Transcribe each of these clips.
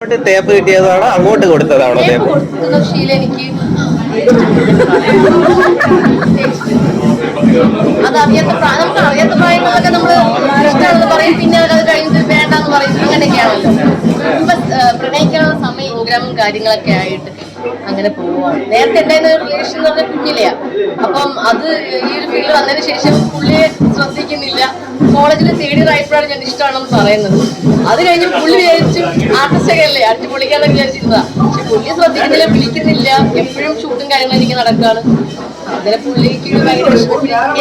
ഇങ്ങോട്ട് തേപ്പ് കിട്ടിയതാണോ അങ്ങോട്ട് കൊടുത്തതാണോ തേപ്പ് തേപ്പ് എനിക്ക് അത് അറിയാത്ത പ്രായം നമുക്ക് അറിയാത്ത പ്രായങ്ങളിലൊക്കെ നമ്മൾ ഇഷ്ടമാണെന്ന് പറയും പിന്നെ അത് കഴിഞ്ഞിട്ട് വേണ്ടെന്ന് പറയും. അങ്ങനെയൊക്കെയാണല്ലോ. ഇപ്പൊ ഏഹ്, പ്രണയിക്കാനുള്ള സമയം പ്രോഗ്രാമും കാര്യങ്ങളൊക്കെ ആയിട്ട്. അങ്ങനെ പോവാണ്. നേരത്തെ ഉണ്ടായിരുന്ന ഒരു റിലേഷൻ എന്ന് പറഞ്ഞാൽ കുഞ്ഞിലെയാ. അപ്പം അത് ഈ ഒരു ഫീൽഡ് വന്നതിന് ശേഷം പുള്ളിയെ ശ്രദ്ധിക്കുന്നില്ല. കോളേജിൽ തേടി ആയപ്പോഴാണ് ഞാൻ ഇഷ്ടമാണെന്ന് പറയുന്നത്. അത് കഴിഞ്ഞ് പുള്ളി വിചാരിച്ചു ആർട്ടിസ്റ്റൊക്കെ അല്ലേ? അടിച്ചു പൊളിക്കാന്ന് വിചാരിച്ചിരുന്നതാ. പക്ഷെ പുള്ളിയെ ശ്രദ്ധിക്കുന്നില്ല വിളിക്കുന്നില്ല. എപ്പോഴും ഷൂട്ടും കാര്യങ്ങളും എനിക്ക് നടക്കാണ്. അങ്ങനെ പുള്ളിക്ക് ഭയങ്കര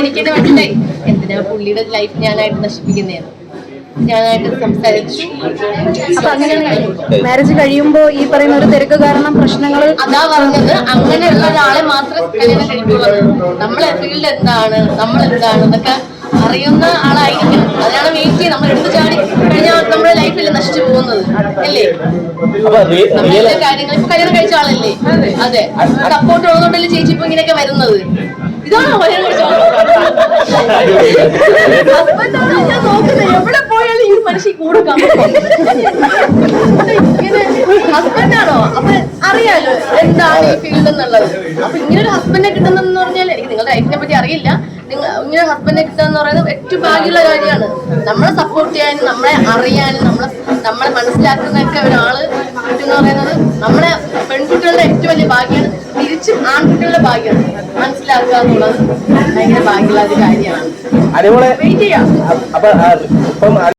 എനിക്ക് മനസ്സിലായി. എന്തിനാ പുള്ളിയുടെ ലൈഫ് ഞാനായിട്ട് നശിപ്പിക്കുന്നതാണ് ഞാനായിട്ട് സംസാരിച്ചു. അപ്പൊ അങ്ങനെ മാരേജ് കഴിയുമ്പോ ഈ പറയുന്ന ഒരു തിരക്ക് കാരണം പ്രശ്നങ്ങൾ അതാ പറഞ്ഞത്. അങ്ങനെയുള്ള ഒരാളെ മാത്രമേ കല്യാണം കഴിക്കുള്ളൂ നമ്മളെ ഫീൽഡ് എന്താണ്? നമ്മൾ എന്താണ് എന്നൊക്കെ അറിയുന്ന ആളായിരിക്കും അതിനാണ് വെയിറ്റ് നമ്മൾ എടുത്തു ചാടി കഴിഞ്ഞാൽ നമ്മുടെ ലൈഫിൽ നശിച്ചു പോകുന്നത്. അല്ലേ? അപ്പൊ കാര്യങ്ങൾ ഇപ്പൊ കല്യാണം കഴിച്ച ആളല്ലേ? അതെ. സപ്പോർട്ട് ഉള്ളതുകൊണ്ടല്ലേ ചേച്ചി ഇപ്പൊ ഇങ്ങനെയൊക്കെ വരുന്നത്? ഇതാണോ കല്യാണം കഴിച്ച ഹസ്ബൻഡാണോ ഞാൻ നോക്കുന്നത് എവിടെ പോയാലും ഈ മനുഷ്യ കൂടെ ഇങ്ങനെ ഹസ്ബൻഡാണോ അപ്പൊ അറിയാലോ എന്താണ് ഈ ഫീൽഡ് എന്നുള്ളത്. അപ്പൊ ഇങ്ങനെ ഒരു ഹസ്ബൻഡിനെ കിട്ടുന്നെന്ന് പറഞ്ഞാൽ എനിക്ക് നിങ്ങളുടെ ലൈഫിനെ പറ്റി അറിയില്ല. നിങ്ങൾ ഇങ്ങനെ ഹസ്ബൻഡിനെ കിട്ടുക എന്ന് പറയുന്നത് ഏറ്റവും ഭാഗ്യമുള്ള കാര്യമാണ്. നമ്മളെ സപ്പോർട്ട് ചെയ്യാനും നമ്മളെ അറിയാനും നമ്മളെ നമ്മളെ മനസ്സിലാക്കുന്നൊക്കെ ഒരാൾ കിട്ടുന്ന പറയുന്നത് നമ്മളെ പെൺകുട്ടികളുടെ ഏറ്റവും വലിയ ഭാഗ്യമാണ്. തിരിച്ചും ആൺകുട്ടികളുടെ ഭാഗ്യമാണ്. മനസ്സിലാക്കുക എന്നുള്ളത് ഭയങ്കര ഭാഗ്യമുള്ള ഒരു കാര്യമാണ്. വെയിറ്റ് ചെയ്യാം.